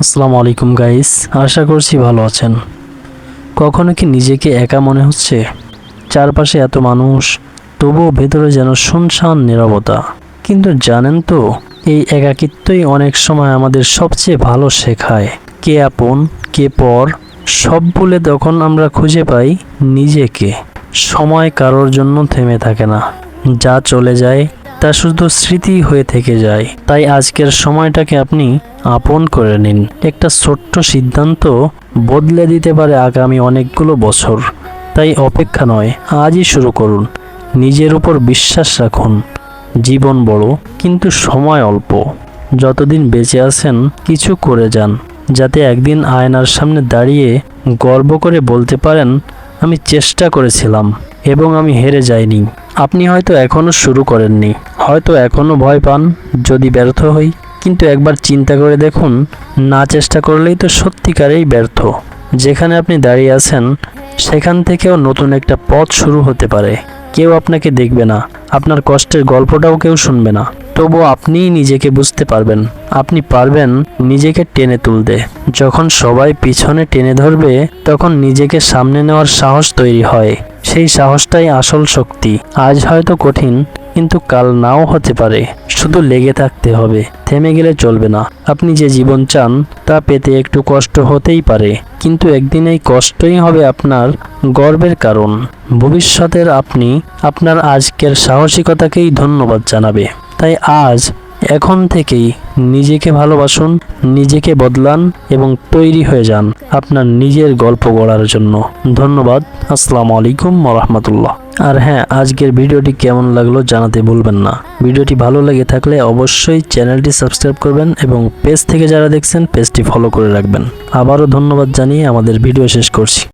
আসসালামু আলাইকুম গাইস আশা করছি ভালো আছেন। কখনো কি নিজেকে একা মনে হচ্ছে? চারপাশে এত মানুষ, তবুও ভেতরে যেন শুনশান নীরবতা। কিন্তু জানেন তো, এই একাকিত্বই অনেক সময় আমাদের সবচেয়ে ভালো শেখায়। কে আপন, কে পর, সব বলে তখন আমরা খুঁজে পাই নিজেকে। সময় কারোর জন্য থেমে থাকে না। যা চলে যায় তা শুধু স্মৃতি হয়ে থেকে যায়। তাই আজকের সময়টাকে আপনি আপন করে নিন। একটা ছোট্ট সিদ্ধান্ত বদলে দিতে পারে আগামী অনেকগুলো বছর। তাই অপেক্ষা নয়, আজই শুরু করুন। নিজের উপর বিশ্বাস রাখুন। জীবন বড়, কিন্তু সময় অল্প। যতদিন বেঁচে আছেন, কিছু করে যান। যাতে একদিন আয়নার সামনে দাঁড়িয়ে গর্ব করে বলতে পারেন, আমি চেষ্টা করেছিলাম। এবং আমি হেরে যাইনি। আপনি হয়তো এখনও শুরু করেননি। হয়তো এখনও ভয় পান যদি ব্যর্থ হই। কিন্তু একবার চিন্তা করে দেখুন, না চেষ্টা করলেই তো সত্যিকারেই ব্যর্থ। যেখানে আপনি দাঁড়িয়ে আছেন, সেখান থেকেও নতুন একটা পথ শুরু হতে পারে। কেউ আপনাকে দেখবে না। আপনার কষ্টের গল্পটাও কেউ শুনবে না। তবু আপনিই নিজেকে বুঝতে পারবেন। আপনি পারবেন নিজেকে টেনে তুলতে। যখন সবাই পিছনে টেনে ধরবে, তখন নিজেকে সামনে নেওয়ার সাহস তৈরি হয়। সেই সাহসটাই আসল শক্তি। আজ হয়তো কঠিন, কিন্তু কাল নাও হতে পারে। শুধু লেগে থাকতে হবে, থেমে গেলে চলবে না। আপনি যে জীবন চান, তা পেতে একটু কষ্ট হতেই পারে। কিন্তু একদিন এই কষ্টই হবে আপনার গর্বের কারণ। ভবিষ্যতের আপনি আপনার আজকের সাহসিকতাকেই ধন্যবাদ জানাবে। তাই আজ এখন থেকেই নিজেকে ভালোবাসুন, নিজেকে বদলান এবং তৈরি হয়ে যান আপনার নিজের গল্প গড়ার জন্য। ধন্যবাদ। আসসালামু আলাইকুম রহমতুল্লাহ আর হ্যাঁ আজকের ভিডিওটি কেমন লাগল জানাতে ভুলবেন না। ভিডিওটি ভালো লেগে থাকলে অবশ্যই চ্যানেলটি সাবস্ক্রাইব করবেন এবং পেজ থেকে যারা দেখছেন, পেজটি ফলো করে রাখবেন। আবারও ধন্যবাদ জানিয়ে আমাদের ভিডিও শেষ করছি।